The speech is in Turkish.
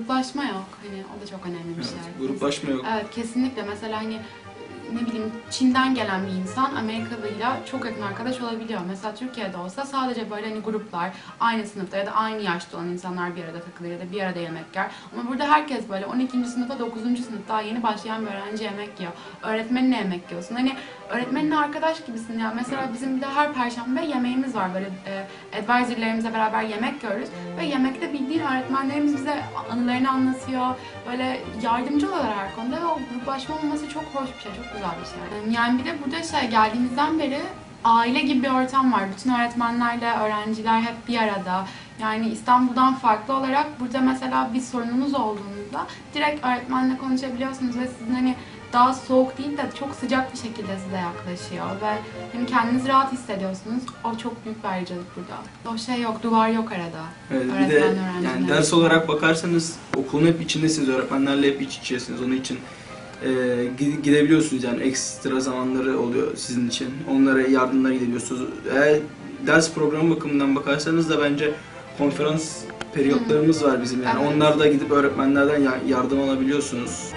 Gruplaşma yok. Hani o da çok önemli bir Evet, şey. gruplaşma yok. Evet kesinlikle. Mesela hani ne bileyim Çin'den gelen bir insan Amerikalıyla çok yakın arkadaş olabiliyor. Mesela Türkiye'de olsa sadece böyle hani gruplar aynı sınıfta ya da aynı yaşta olan insanlar bir arada takılır ya da bir arada yemek yer. Ama burada herkes böyle 12. sınıfta 9. sınıfta yeni başlayan bir öğrenci yemek yiyor. Öğretmeninle yemek yiyorsun. Hani öğretmeninle arkadaş gibisin ya. Mesela bizim bir de her perşembe yemeğimiz var. Böyle e, advisor'larımızla beraber yemek yiyoruz. Ve yemekte bildiğin öğretmenlerimiz bize anılarını anlatıyor. Böyle yardımcı oluyorlar her konuda ve o gruplaşma olması çok hoş bir şey, çok güzel bir şey. Yani bir de burada şey geldiğimizden beri aile gibi bir ortam var. Bütün öğretmenlerle öğrenciler hep bir arada. Yani İstanbul'dan farklı olarak burada mesela bir sorununuz olduğunda direkt öğretmenle konuşabiliyorsunuz ve sizin hani daha soğuk değil de çok sıcak bir şekilde size yaklaşıyor ve hani kendinizi rahat hissediyorsunuz. O çok büyük bir ayrıcalık burada. O şey yok, duvar yok arada. Evet, bir Öğretmen, de öğrenciler. yani ders olarak bakarsanız okulun hep içindesiniz, öğretmenlerle hep iç içesiniz. Onun için e, gide- gidebiliyorsunuz yani ekstra zamanları oluyor sizin için. Onlara yardımlara gidebiliyorsunuz. Eğer ders programı bakımından bakarsanız da bence konferans periyotlarımız var bizim yani. Evet. Onlarda gidip öğretmenlerden ya- yardım alabiliyorsunuz.